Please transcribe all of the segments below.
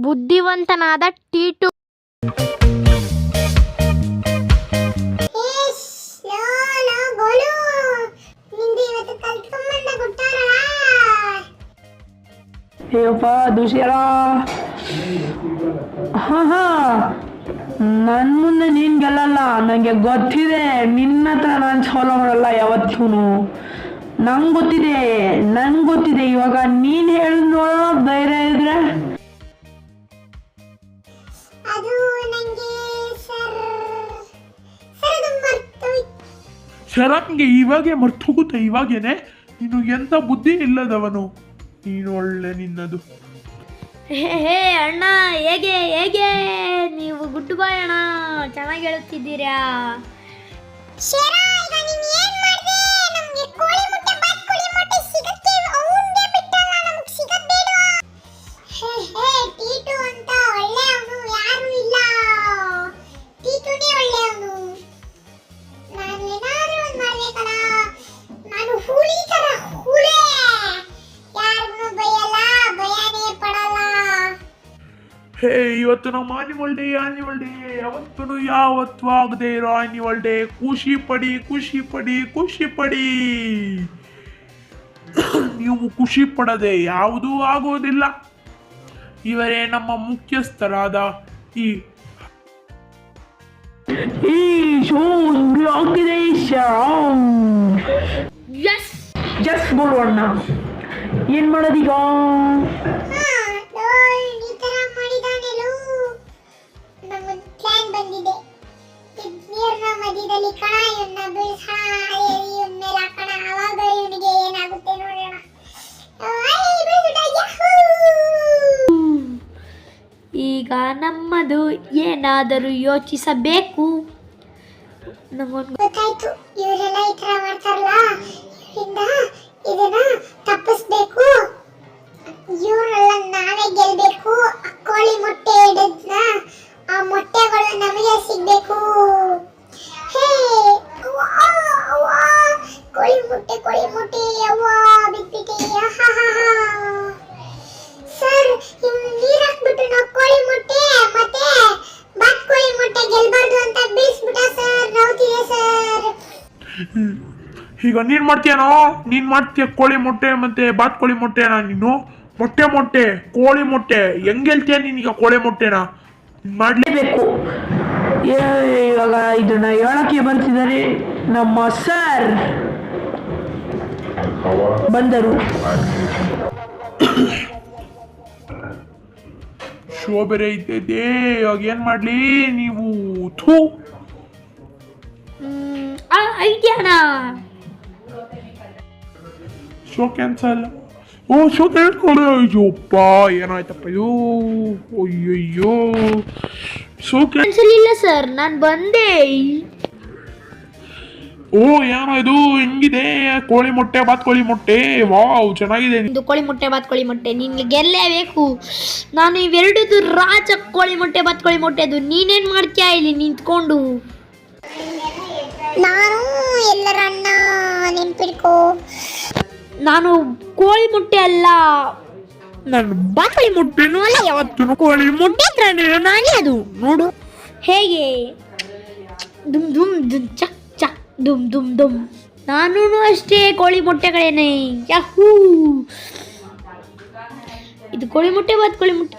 ಬುದ್ಧಿವಂತನಾದ ಟೀಟು. ಅಯ್ಯಪ್ಪ ದುಷ್ಯರ ಹಾ ಹಾ. ನನ್ನ ಮುಂದೆ ನೀನ್ ಗೆಲ್ಲಲ್ಲ ನನಗೆ ಗೊತ್ತಿದೆ ನಿನ್ನ ಹತ್ರ ನಾನು ಸೋಲೋ ಮಾಡಲ್ಲ ಯಾವತ್ತೂ ನಂಗೆ ಗೊತ್ತಿದೆ ನಂಗೆ ಗೊತ್ತಿದೆ ಇವಾಗ ನೀನ್ ಹೇಳಿದ್ ನೋಡೋ ಧೈರ್ಯ ಶರತ್ಗೆ ಇವಾಗೆ ಮರ್ತೋಗುತ್ತೆ ಇವಾಗೇನೆ? ನೀನು ಎಂತ ಬುದ್ಧಿ ಇಲ್ಲದವನು? ನೀನು ಒಳ್ಳೆ ನಿನ್ನದು. ಹೇ ಹೇ ಅಣ್ಣ ಹೇಗೆ ಹೇಗೆ? ನೀವು ಗುಡ್ ಬಾಯ್ ಅಣ್ಣ. ಚೆನ್ನಾಗಿ ಹೇಳುತ್ತಿದ್ದೀರಾ? ಹೇ ಇವತ್ತು ನಮ್ಮ ಆನಿವಲ್ ಡೇ ಆನಿವಲ್ ಡೇ ಯಾವತ್ತೂ ಯಾವತ್ತೂ ಆಗದೆ ಇರೋ ಆನಿವಲ್ ಡೇ ಖುಷಿ ಪಡಿ ಖುಷಿ ಪಡಿ ಖುಷಿ ಪಡಿ. ನೀವು ಖುಷಿ ಪಡದೆ ಯಾವುದೂ ಆಗೋದಿಲ್ಲ. ಇವರೇ ನಮ್ಮ ಮುಖ್ಯಸ್ಥರಾದ ಈ ಈ ಶೋ ಯಸ್ ಆಗ್ತಿದೆ ಎಸ್ ಜಸ್ಟ್ ಮಾಡೋದೀಗ? ಏನಾದರೂ ಯೋಚಿಸಬೇಕು? ಗೊತ್ತಾಯ್ತು. ಇವರೆಲ್ಲ ಈ ತರ ಮಾಡ್ತಾರಲ್ಲ ಇದನ್ನ ತಪ್ಪಿಸ್ಬೇಕು. ಈಗ ನೀನ್ ಮಾಡ್ತೀಯನೋ? ನೀನ್ ಮಾಡ್ತೀಯ ಕೋಳಿ ಮೊಟ್ಟೆ ಮತ್ತೆ ಬಾತ್ ಕೋಳಿ ಮೊಟ್ಟೆನಾ ನೀನು? ಮೊಟ್ಟೆ ಮೊಟ್ಟೆ ಕೋಳಿ ಮೊಟ್ಟೆ. ಹೆಂಗೆಲ್ತೀಯ ನೀನೀಗ ಕೋಳಿ ಮೊಟ್ಟೆನ? ಮಾಡ್ಲೇಬೇಕು ಮಾಡ್ಲಿ. ಬೇಕು ಇವಾಗ ಇದನ್ನ ಹೇಳಕ್ಕೆ ಬರ್ತಿದ್ದಾರೆ ನಮ್ಮ ಸರ್ ಬಂದರು. ಶೋ ಬೇರೆ ಇದ್ದಿದ್ದೆ ಇವಾಗ ಏನ್ ಮಾಡ್ಲಿ? ನೀವು ಥೂ. ಐಡಿಯಾಣ ಶೋ ಕ್ಯಾನ್ಸಲ್ ಓ ಶೋ ಕೇಳ್ಕೊಳ್ಳಿ ಅಯ್ಯೋಪ್ಪ ಏನಾಯ್ತಪ್ಪ ಅಯ್ಯೋ ಅಯ್ಯಯ್ಯೋ ಶೋ ಕ್ಯಾನ್ಸಲ್ ಇಲ್ಲ ಸರ್ ನಾನು ಬಂದೆ. ಓ ಏನೋ ಇದು? ಹೆಂಗಿದೆ? ಕೋಳಿ ಮೊಟ್ಟೆ ಬಾತ್ ಕೋಳಿ ಮೊಟ್ಟೆ. ವಾವ್ ಚೆನ್ನಾಗಿದೆ. ಇದು ಕೋಳಿ ಮೊಟ್ಟೆ ಬಾತ್ ಕೋಳಿ ಮೊಟ್ಟೆ. ನಿನ್ಗೆ ಗೆಲ್ಲೇಬೇಕು. ನಾನು ಇವೆರಡದು ರಾಜ ಕೋಳಿ ಮೊಟ್ಟೆ ಬಾತ್ ಕೋಳಿ ಮೊಟ್ಟೆ. ಅದು ನೀನೇನ್ ಮಾಡ್ತೀಯ ಇಲ್ಲಿ ನಿಂತ್ಕೊಂಡು? ನಾನು ಎಲ್ಲರನ್ನ ನೆನ್ಪಿಡ್ಕೋ ನಾನು ಕೋಳಿ ಮುಟ್ಟೆ ಅಲ್ಲ. ನಾನು ಬಾಕಳಿ ಮುಟ್ಟೆನೂ ಅಲ್ಲ ಯಾವತ್ತು ಕೋಳಿ ಮುಟ್ಟೆ ನಾನೇ ಅದು. ನೋಡು. ಹೇಗೆ? ದುಮ್ ದುಮ್ ದುಮ್ ಚಕ್ ಚಕ್ ದುಮ್ ದುಮ್ ದುಮ್. ನಾನು ಅಷ್ಟೇ ಕೋಳಿ ಮೊಟ್ಟೆಗಳೇನೆ. ಯಾಹೂ. ಇದು ಕೋಳಿ ಮೊಟ್ಟೆ ಬಾತ್ ಕೋಳಿ ಮೊಟ್ಟೆ.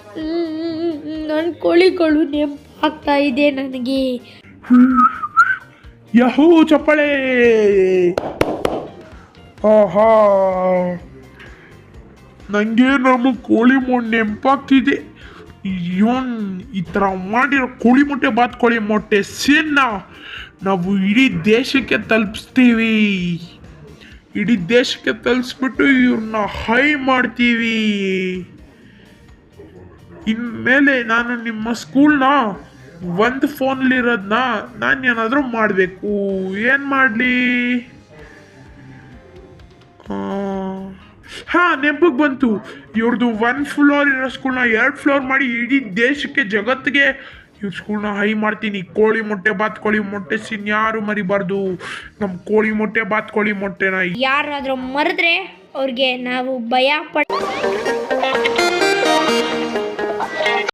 ನನ್ನ ಕೋಳಿಗಳು ನೆಂಪಾಗ್ತಾ ಇದೆ ನನಗೆ. ಯಹೂ ಚಪ್ಪಳೆ. ಆಹಾ. ನನಗೆ ನಮ್ಮ ಕೋಳಿ ಮೊಟ್ಟೆ ನೆನಪಾಗ್ತಿದೆ. ಇವನ್ ಈ ಥರ ಮಾಡಿರೋ ಕೋಳಿ ಮೊಟ್ಟೆ, ಬಾತ್ ಕೋಳಿ ಮೊಟ್ಟೆ ಸೇನ್ನ ನಾವು ಇಡೀ ದೇಶಕ್ಕೆ ತಲುಪಿಸ್ತೀವಿ. ಇಡೀ ದೇಶಕ್ಕೆ ತಲುಪಿಸ್ಬಿಟ್ಟು ಇವ್ರನ್ನ ಹೈ ಮಾಡ್ತೀವಿ. ಇನ್ಮೇಲೆ ನಾನು ನಿಮ್ಮ ಸ್ಕೂಲ್ನ ಒಂದು ಫೋನ್ಲಿರೋದನ್ನ ನಾನು ಏನಾದರೂ ಮಾಡಬೇಕು. ಏನು ಮಾಡಲಿ? ಹಾಂ ನೆನಪಿಗೆ ಬಂತು. ಇವ್ರದ್ದು ಒನ್ ಫ್ಲೋರ್ ಇರೋ ಸ್ಕೂಲ್ನ ಎರಡು ಫ್ಲೋರ್ ಮಾಡಿ ಇಡೀ ದೇಶಕ್ಕೆ, ಜಗತ್ತಿಗೆ ಇವ್ರ ಸ್ಕೂಲ್ನ ಹೈ ಮಾಡ್ತೀನಿ. ಕೋಳಿ ಮೊಟ್ಟೆ ಬಾತ್ ಕೋಳಿ ಮೊಟ್ಟೆ ಸಿನ್ ಯಾರು ಮರಿಬಾರ್ದು. ನಮ್ಮ ಕೋಳಿ ಮೊಟ್ಟೆ ಬಾತ್ ಕೋಳಿ ಮೊಟ್ಟೆನ ಯಾರಾದರೂ ಮರೆದ್ರೆ ಅವ್ರಿಗೆ ನಾವು ಭಯ ಪಡ್